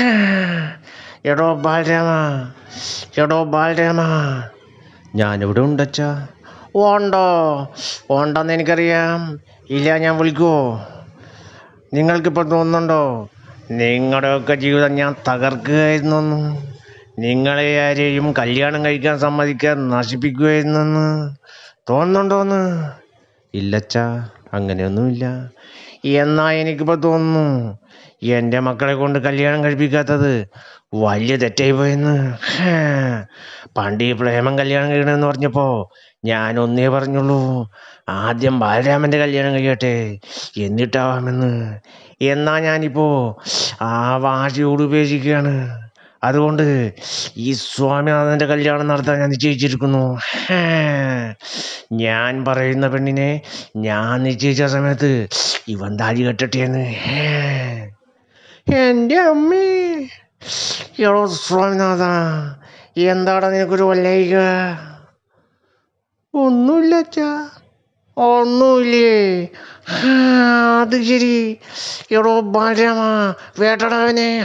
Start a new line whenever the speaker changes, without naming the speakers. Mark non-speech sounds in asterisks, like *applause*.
*sighs* എടോ ബാലരാമ എടോ ബാലരാമ. ഞാനിവിടെ ഉണ്ടച്ചാ. ഉണ്ടോ? ഉണ്ടെന്ന് എനിക്കറിയാം. ഇല്ല ഞാൻ വിളിക്കുമോ നിങ്ങൾക്കിപ്പോൾ തോന്നുന്നുണ്ടോ? നിങ്ങളുടെയൊക്കെ ജീവിതം ഞാൻ തകർക്കുകയായിരുന്നു നിങ്ങളെ ആരെയും കല്യാണം കഴിക്കാൻ സമ്മതിക്കാൻ നശിപ്പിക്കുകയായിരുന്നു തോന്നുന്നുണ്ടോന്ന്? ഇല്ലച്ചാ അങ്ങനെയൊന്നുമില്ല. എന്നാ എനിക്കിപ്പോൾ തോന്നുന്നു എന്റെ മക്കളെ കൊണ്ട് കല്യാണം കഴിപ്പിക്കാത്തത് വലിയ തെറ്റായി പോയെന്ന്. പണ്ട് ഈ പ്രേമം കല്യാണം കഴിയണമെന്ന് പറഞ്ഞപ്പോൾ ഞാൻ ഒന്നേ പറഞ്ഞുള്ളൂ ആദ്യം ബാലരാമന്റെ കല്യാണം കഴിയട്ടെ എന്നിട്ടാവാമെന്ന് എന്നാ ഞാനിപ്പോൾ ആ വാശിയോട് ഉപേക്ഷിക്കുകയാണ് അതുകൊണ്ട് ഈ സ്വാമിനാഥന്റെ കല്യാണം നടത്താൻ ഞാൻ നിശ്ചയിച്ചിരിക്കുന്നു. ഞാൻ പറയുന്ന പെണ്ണിനെ ഞാൻ നിശ്ചയിച്ച സമയത്ത് ഇവൻ താഴെ കെട്ടട്ടെ എന്ന് ഹേ. എന്റെ അമ്മേ. എടോ സ്വാമിനാഥ എന്താടാ നിനക്കൊരു വല്ലായിക ഒന്നുമില്ല അച്ഛാ. ഒന്നുമില്ലേ? അത് ശരി. എടോ ബാലരാമ വേട്ടടാവനെ